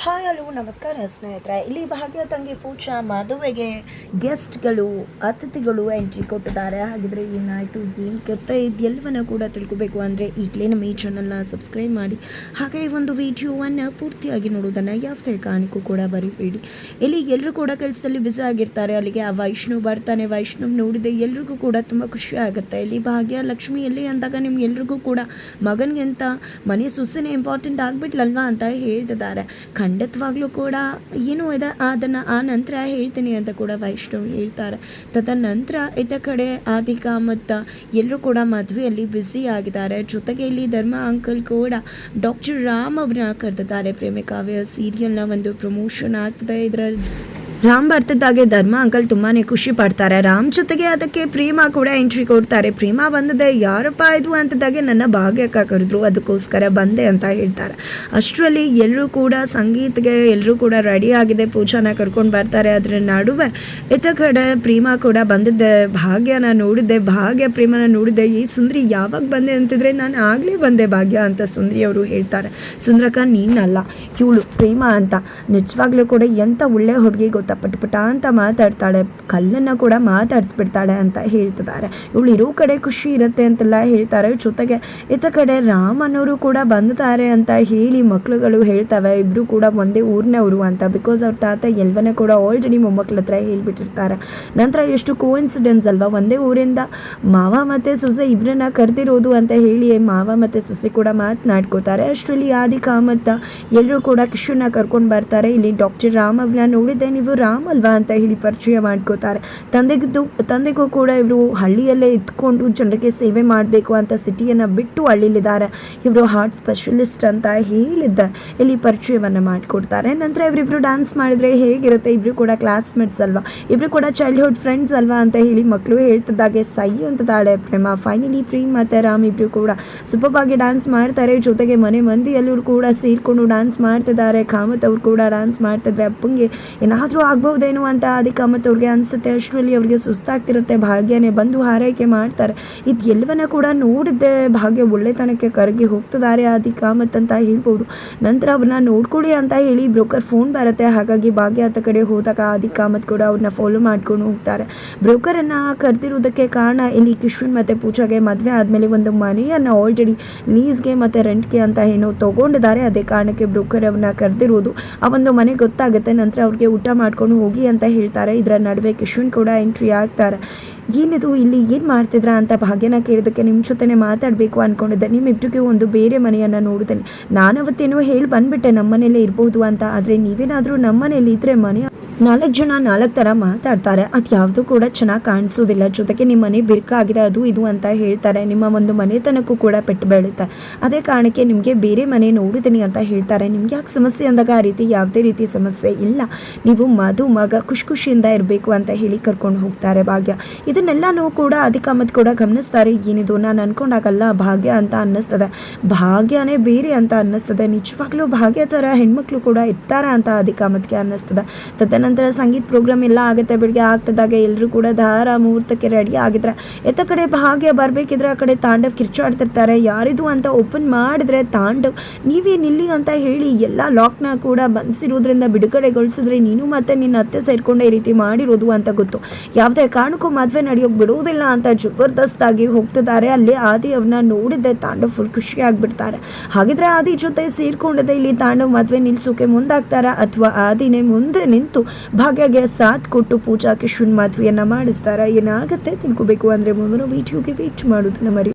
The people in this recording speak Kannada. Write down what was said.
ಹಾಯ್ ಹಲೋ, ನಮಸ್ಕಾರ ಸ್ನೇಹಿತರೆ. ಇಲ್ಲಿ ಭಾಗ್ಯ ತಂಗಿ ಪೂಜಾ ಮದುವೆಗೆ ಗೆಸ್ಟ್ಗಳು ಅತಿಥಿಗಳು ಎಂಟ್ರಿ ಕೊಟ್ಟಿದ್ದಾರೆ. ಹಾಗಿದ್ರೆ ಏನಾಯಿತು ಏನು ಕೆತ್ತ ಇದೆಲ್ಲವನ್ನು ಕೂಡ ತಿಳ್ಕೊಬೇಕು. ಅಂದರೆ ಈಗಲೇ ನಮ್ಮ ಈ ಚಾನಲ್ನ ಸಬ್ಸ್ಕ್ರೈಬ್ ಮಾಡಿ. ಹಾಗೆ ಈ ಒಂದು ವಿಡಿಯೋವನ್ನು ಪೂರ್ತಿಯಾಗಿ ನೋಡೋದನ್ನು ಯಾವುದೇ ಕಾರಣಕ್ಕೂ ಕೂಡ ಬರೀಬೇಡಿ ಇಲ್ಲಿ ಎಲ್ಲರೂ ಕೂಡ ಕೆಲಸದಲ್ಲಿ ಬ್ಯುಸಿ ಆಗಿರ್ತಾರೆ. ಅಲ್ಲಿಗೆ ಆ ವೈಷ್ಣವ್ ಬರ್ತಾನೆ. ವೈಷ್ಣವ್ ನೋಡಿದೆ ಎಲ್ರಿಗೂ ಕೂಡ ತುಂಬ ಖುಷಿ ಆಗುತ್ತೆ. ಇಲ್ಲಿ ಭಾಗ್ಯ, ಲಕ್ಷ್ಮಿ, ಎಲ್ಲಿ ಅಂದಾಗ ನಿಮ್ಗೆ ಎಲ್ರಿಗೂ ಕೂಡ ಮಗನಿಗಿಂತ ಮನೆ ಸೊಸೆನೇ ಇಂಪಾರ್ಟೆಂಟ್ ಆಗಿಬಿಟ್ಲಲ್ವಾ ಅಂತ ಹೇಳ್ತಿದ್ದಾರೆ. ಖಂಡಿತವಾಗ್ಲೂ ಕೂಡ ಏನು ಇದೆ, ಅದನ್ನು ಆ ನಂತರ ಹೇಳ್ತೀನಿ ಅಂತ ಕೂಡ ವೈಷ್ಣವ್ ಹೇಳ್ತಾರೆ. ತದನಂತರ ಇತ ಕಡೆ ಆದಿಕ ಮತ್ತು ಎಲ್ಲರೂ ಕೂಡ ಮದುವೆಯಲ್ಲಿ ಬ್ಯುಸಿ ಆಗಿದ್ದಾರೆ. ಜೊತೆಗೆ ಇಲ್ಲಿ ಧರ್ಮ ಅಂಕಲ್ ಕೂಡ ಡಾಕ್ಟರ್ ರಾಮ್ ಅವ್ರನ್ನ ಕರೆದಿದ್ದಾರೆ. ಪ್ರೇಮಿಕಾವ್ಯ ಸೀರಿಯಲ್ನ ಒಂದು ಪ್ರಮೋಷನ್ ಆಗ್ತದೆ ಇದರ ರಾಮ್ ಬರ್ತಿದ್ದಾಗೆ, ಧರ್ಮ ಅಂಕಲ್ ತುಂಬಾನೇ ಖುಷಿ ಪಡ್ತಾರೆ. ರಾಮ್ ಜೊತೆಗೆ ಅದಕ್ಕೆ ಪ್ರೇಮ ಕೂಡ ಎಂಟ್ರಿ ಕೊಡ್ತಾರೆ. ಪ್ರೇಮ ಬಂದದೆ, ಯಾರಪ್ಪ ಇದು ಅಂತದಾಗೆ ನನ್ನ ಭಾಗ್ಯಕ್ಕ ಕರೆದ್ರು. ಅದಕ್ಕೋಸ್ಕರ ಬಂದೆ ಅಂತ ಹೇಳ್ತಾರೆ. ಅಷ್ಟರಲ್ಲಿ ಎಲ್ಲರೂ ಕೂಡ ಸಂಗೀತ್ಗೆ ಎಲ್ಲರೂ ಕೂಡ ರೆಡಿ ಆಗಿದೆ. ಪೂಜಾನ ಕರ್ಕೊಂಡು ಬರ್ತಾರೆ. ಅದರ ನಡುವೆ ಇತ ಕಡೆ ಪ್ರೇಮ ಕೂಡ ಬಂದಿದ್ದೆ. ಭಾಗ್ಯನ ನೋಡಿದ್ದೆ. ಭಾಗ್ಯ ಪ್ರೇಮನ ನೋಡಿದ್ದೆ. ಈ ಸುಂದ್ರಿ, ಯಾವಾಗ ಬಂದೆ ಅಂತಿದ್ರೆ ನಾನು ಆಗಲೇ ಬಂದೆ ಭಾಗ್ಯ ಅಂತ ಸುಂದ್ರಿ ಅವರು ಹೇಳ್ತಾರೆ. ಸುಂದ್ರಕ್ಕ, ನೀನಲ್ಲ. ಇವಳು ಪ್ರೇಮ ಅಂತ. ನಿಜವಾಗ್ಲೂ ಕೂಡ ಎಂಥ ಒಳ್ಳೆ ಹುಡುಗಿ ಪಟ ಪಟ ಅಂತ ಮಾತಾಡ್ತಾಳೆ. ಕಲ್ಲನ್ನು ಕೂಡ ಮಾತಾಡಿಸ್ಬಿಡ್ತಾಳೆ ಅಂತ ಹೇಳ್ತಿದ್ದಾರೆ. ಇವಳು ಇರೋ ಕಡೆ ಖುಷಿ ಇರುತ್ತೆ ಅಂತೆಲ್ಲ ಹೇಳ್ತಾರೆ. ಜೊತೆಗೆ ಇತ ಕಡೆ ರಾಮನವರು ಕೂಡ ಬಂದಿದ್ದಾರೆ ಅಂತ ಹೇಳಿ ಮಕ್ಳುಗಳು ಹೇಳ್ತವೆ. ಇಬ್ಬರು ಕೂಡ ಒಂದೇ ಊರಿನವರು ಅಂತ. ಬಿಕಾಸ್ ಅವ್ರ ತಾತ ಎಲ್ವನೇ ಕೂಡ ಆಲ್ರೆಡಿ ಮೊಮ್ಮಕ್ಳ ಹತ್ರ ಹೇಳ್ಬಿಟ್ಟಿರ್ತಾರೆ. ನಂತರ ಎಷ್ಟು ಕೋಇನ್ಸಿಡೆನ್ಸ್ ಅಲ್ವಾ? ಒಂದೇ ಊರಿಂದ ಮಾವ ಮತ್ತು ಸೊಸೆ ಇಬ್ಬರನ್ನ ಕರೆದಿರೋದು ಅಂತ ಹೇಳಿ ಮಾವ ಮತ್ತು ಸೊಸೆ ಕೂಡ ಮಾತನಾಡ್ಕೋತಾರೆ. ಅಷ್ಟರಲ್ಲಿ ಆದಿ ಕಾಮತ್ತ ಎಲ್ಲರೂ ಕೂಡ ಕಿಶನ್ನ ಕರ್ಕೊಂಡು ಬರ್ತಾರೆ. ಇಲ್ಲಿ ಡಾಕ್ಟರ್ ರಾಮ್ ಅವ್ರನ್ನ ನೋಡಿದ್ದೆ ನೀವು? ರಾಮ್ ಅಲ್ವಾ ಅಂತ ಹೇಳಿ ಪರಿಚಯ ಮಾಡ್ಕೋತಾರೆ. ತಂದೆಗಿದ್ದು, ತಂದೆಗೂ ಕೂಡ ಇವರು ಹಳ್ಳಿಯಲ್ಲೇ ಇದ್ಕೊಂಡು ಜನರಿಗೆ ಸೇವೆ ಮಾಡಬೇಕು ಅಂತ ಸಿಟಿಯನ್ನು ಬಿಟ್ಟು ಹಳ್ಳಿಲಿದ್ದಾರೆ ಇವರು ಹಾರ್ಟ್ ಸ್ಪೆಷಲಿಸ್ಟ್ ಅಂತ ಹೇಳಿದ್ದ ಇಲ್ಲಿ ಪರಿಚಯವನ್ನು ಮಾಡಿಕೊಡ್ತಾರೆ. ನಂತರ ಇವರಿಬ್ರು ಡ್ಯಾನ್ಸ್ ಮಾಡಿದರೆ ಹೇಗಿರುತ್ತೆ? ಇಬ್ಬರು ಕೂಡ ಕ್ಲಾಸ್ಮೇಟ್ಸ್ ಅಲ್ವಾ? ಇಬ್ಬರು ಕೂಡ ಚೈಲ್ಡ್ಹುಡ್ ಫ್ರೆಂಡ್ಸ್ ಅಲ್ವಾ ಅಂತ ಹೇಳಿ ಮಕ್ಕಳು ಹೇಳ್ತಿದ್ದಾಗೆ, ಸೈ ಅಂತದಾಳೆ ಪ್ರೇಮ. ಫೈನಲಿ ಪ್ರೇಮ್ ಮತ್ತು ರಾಮ್ ಇಬ್ಬರು ಕೂಡ ಸೂಪರ್ಬಾಗಿ ಡ್ಯಾನ್ಸ್ ಮಾಡ್ತಾರೆ. ಜೊತೆಗೆ ಮನೆ ಮಂದಿ ಎಲ್ಲರೂ ಕೂಡ ಸೇರಿಕೊಂಡು ಡ್ಯಾನ್ಸ್ ಮಾಡ್ತಿದ್ದಾರೆ. ಕಾಮತ್ ಅವ್ರು ಕೂಡ ಡ್ಯಾನ್ಸ್ ಮಾಡ್ತಿದ್ರೆ ಅಪ್ಪಂಗೆ ಏನಾದರೂ ಆಗ್ಬೋದೇನೋ ಅಂತ ಆದಿ ಕಾಮತ್ ಅವ್ರಿಗೆ ಅನಿಸುತ್ತೆ ಅಷ್ಟರಲ್ಲಿ ಅವ್ರಿಗೆ ಸುಸ್ತಾಗ್ತಿರುತ್ತೆ, ಭಾಗ್ಯನೇ ಬಂದು ಹಾರೈಕೆ ಮಾಡ್ತಾರೆ. ಇದು ಎಲ್ಲವನ್ನ ಕೂಡ ನೋಡಿದ್ದೆ, ಭಾಗ್ಯ ಒಳ್ಳೆತನಕ್ಕೆ ಕರಗಿ ಹೋಗ್ತಿದ್ದಾರೆ ಕಾಮತ್ ಅಂತ ಹೇಳ್ಬೋದು. ನಂತರ ಅವ್ರನ್ನ ನೋಡ್ಕೊಳ್ಳಿ ಅಂತ ಹೇಳಿ ಬ್ರೋಕರ್ ಫೋನ್ ಬರುತ್ತೆ, ಹಾಗಾಗಿ ಭಾಗ್ಯ ಆತ ಕಡೆ ಹೋದಾಗ ಆದಿ ಕಾಮತ್ ಕೂಡ ಅವ್ರನ್ನ ಫಾಲೋ ಮಾಡ್ಕೊಂಡು ಹೋಗ್ತಾರೆ. ಬ್ರೋಕರನ್ನು ಕರೆದಿರೋದಕ್ಕೆ ಕಾರಣ ಇಲ್ಲಿ ಕಿಶ್ವಿನ್ ಮತ್ತು ಪೂಜಾಗೆ ಮದುವೆ ಆದಮೇಲೆ ಒಂದು ಮನೆಯನ್ನು ಆಲ್ರೆಡಿ ಲೀಸ್ಗೆ ಮತ್ತು ರೆಂಟ್ಗೆ ಅಂತ ಏನೋ ತೊಗೊಂಡಿದ್ದಾರೆ, ಅದೇ ಕಾರಣಕ್ಕೆ ಬ್ರೋಕರ್ ಅವ್ರನ್ನ ಕರೆದಿರೋದು. ಆ ಒಂದು ಮನೆ ಗೊತ್ತಾಗುತ್ತೆ, ನಂತರ ಅವ್ರಿಗೆ ಊಟ ಮಾಡ್ಕೊಂಡು ಹೋಗಿ ಅಂತ ಹೇಳ್ತಾರೆ. ಇದರ ನಡುವೆ ಕಿಶುನ್ ಕೂಡ ಎಂಟ್ರಿ ಆಗ್ತಾರೆ. ಏನಿದು ಇಲ್ಲಿ, ಏನು ಮಾಡ್ತಿದ್ರ ಅಂತ ಭಾಗ್ಯನ ಕೇಳಿದಕ್ಕೆ ನಿಮ್ಮ ಜೊತೆನೆ ಮಾತಾಡಬೇಕು ಅಂದ್ಕೊಂಡಿದ್ದೆ ನಿಮ್ಮಿಬ್ಬರಿಗೂ ಒಂದು ಬೇರೆ ಮನೆಯನ್ನು ನಾನು ಅವತ್ತೇನೋ ಹೇಳಿ ಬಂದುಬಿಟ್ಟೆ ನಮ್ಮ ಮನೇಲೇ ಇರ್ಬೋದು ಅಂತ. ಆದರೆ ನೀವೇನಾದರೂ ನಮ್ಮ ಮನೇಲಿ ಇದ್ದರೆ ಮನೆ ನಾಲ್ಕು ಜನ, ನಾಲ್ಕು ಥರ ಮಾತಾಡ್ತಾರೆ. ಅದು ಯಾವುದೂ ಕೂಡ ಚೆನ್ನಾಗಿ ಕಾಣಿಸೋದಿಲ್ಲ. ಜೊತೆಗೆ ನಿಮ್ಮ ಮನೆ ಬಿರುಕಾಗಿದೆ, ಅದು ಇದು ಅಂತ ಹೇಳ್ತಾರೆ. ನಿಮ್ಮ ಒಂದು ಮನೆತನಕ್ಕೂ ಕೂಡ ಪೆಟ್ಟು ಬೀಳುತ್ತೆ. ಅದೇ ಕಾರಣಕ್ಕೆ ನಿಮಗೆ ಬೇರೆ ಮನೆ ನೋಡಿದ್ದೀನಿ ಅಂತ ಹೇಳ್ತಾರೆ. ನಿಮ್ಗೆ ಯಾಕೆ ಸಮಸ್ಯೆ ಅಂದಾಗ ಆ ರೀತಿ ಯಾವುದೇ ರೀತಿ ಸಮಸ್ಯೆ ಇಲ್ಲ. ನೀವು ಮಧು, ಮಗ ಖುಷಿ ಖುಷಿಯಿಂದ ಇರಬೇಕು ಅಂತ ಹೇಳಿ ಕರ್ಕೊಂಡು ಹೋಗ್ತಾರೆ ಭಾಗ್ಯ. ಇದನ್ನೆಲ್ಲನೂ ಕೂಡ ಅಧಿಕಾಮತ್ ಕೂಡ ಗಮನಿಸ್ತಾರೆ. ಏನಿದು? ನಾನು ಅನ್ಕೊಂಡಾಗಲ್ಲ, ಭಾಗ್ಯ ಅಂತ ಅನ್ನಿಸ್ತದೆ. ಭಾಗ್ಯನೇ ಬೇರೆ ಅಂತ ಅನ್ನಿಸ್ತದೆ. ನಿಜವಾಗ್ಲೂ ಭಾಗ್ಯ ಥರ ಹೆಣ್ಮಕ್ಳು ಕೂಡ ಇರ್ತಾರೆ ಅಂತ ಅಧಿಕಾಮತ್ಗೆ ಅನ್ನಿಸ್ತದೆ. ತದನಂತರ ಸಂಗೀತ ಪ್ರೋಗ್ರಾಮ್ ಎಲ್ಲ ಆಗುತ್ತೆ, ಬೆಳಗ್ಗೆ ಆಗ್ತದಾಗ ಎಲ್ಲರೂ ಕೂಡ ದಾರ ಮುಹೂರ್ತಕ್ಕೆ ರೆಡಿ ಆಗಿದ್ರೆ. ಎತ್ತ ಕಡೆ ಭಾಗ್ಯ ಬರಬೇಕಿದ್ರೆ ಆ ಕಡೆ ತಾಂಡವ್ ಕಿರ್ಚಾಡ್ತಿರ್ತಾರೆ. ಯಾರಿದು ಅಂತ ಓಪನ್ ಮಾಡಿದ್ರೆ ತಾಂಡವ್ ನೀವೇನಿಲ್ಲಿ ಅಂತ ಹೇಳಿ ಎಲ್ಲ ಲಾಕ್ನ ಕೂಡ ಬಂದಿರೋದ್ರಿಂದ ಬಿಡುಗಡೆಗೊಳಿಸಿದ್ರೆ ನೀನು ಮತ್ತೆ ನಿನ್ನ ಅತ್ತೆ ಸೇರ್ಕೊಂಡೆ ಈ ರೀತಿ ಮಾಡಿರೋದು ಅಂತ ಗೊತ್ತು. ಯಾವುದೇ ಕಾರಣಕ್ಕೂ ಮದುವೆ ನಡೆಯೋಕೆ ಬಿಡುವುದಿಲ್ಲ ಅಂತ ಜಬರ್ದಸ್ತಾಗಿ ಹೋಗ್ತಿದ್ದಾರೆ. ಅಲ್ಲಿ ಆದಿ ಅವ್ರನ್ನ ನೋಡಿದ್ದೆ ತಾಂಡವ್ ಫುಲ್ ಖುಷಿ ಆಗಿಬಿಡ್ತಾರೆ. ಹಾಗಿದ್ರೆ ಆದಿ ಜೊತೆ ಸೇರಿಕೊಂಡಿದೆ ಇಲ್ಲಿ ತಾಂಡವ್ ಮದುವೆ ನಿಲ್ಸೋಕೆ ಮುಂದಾಗ್ತಾರ? ಅಥವಾ ಆದಿನೇ ಮುಂದೆ ನಿಂತು ಭಾಗ್ಯಗೆ ಸಾಥ್ ಕೊಟ್ಟು ಪೂಜಾ ಕಿಶನ್ ಮದುವೆಯನ್ನ ಮಾಡಿಸ್ತಾರ? ಏನಾಗುತ್ತೆ ತಿಳ್ಕೊಬೇಕು ಅಂದ್ರೆ ಮುಂದಿನ ವೀಡಿಯೋಗೆ ವೇಟ್ ಮಾಡೋದನ್ನ ಮರಿ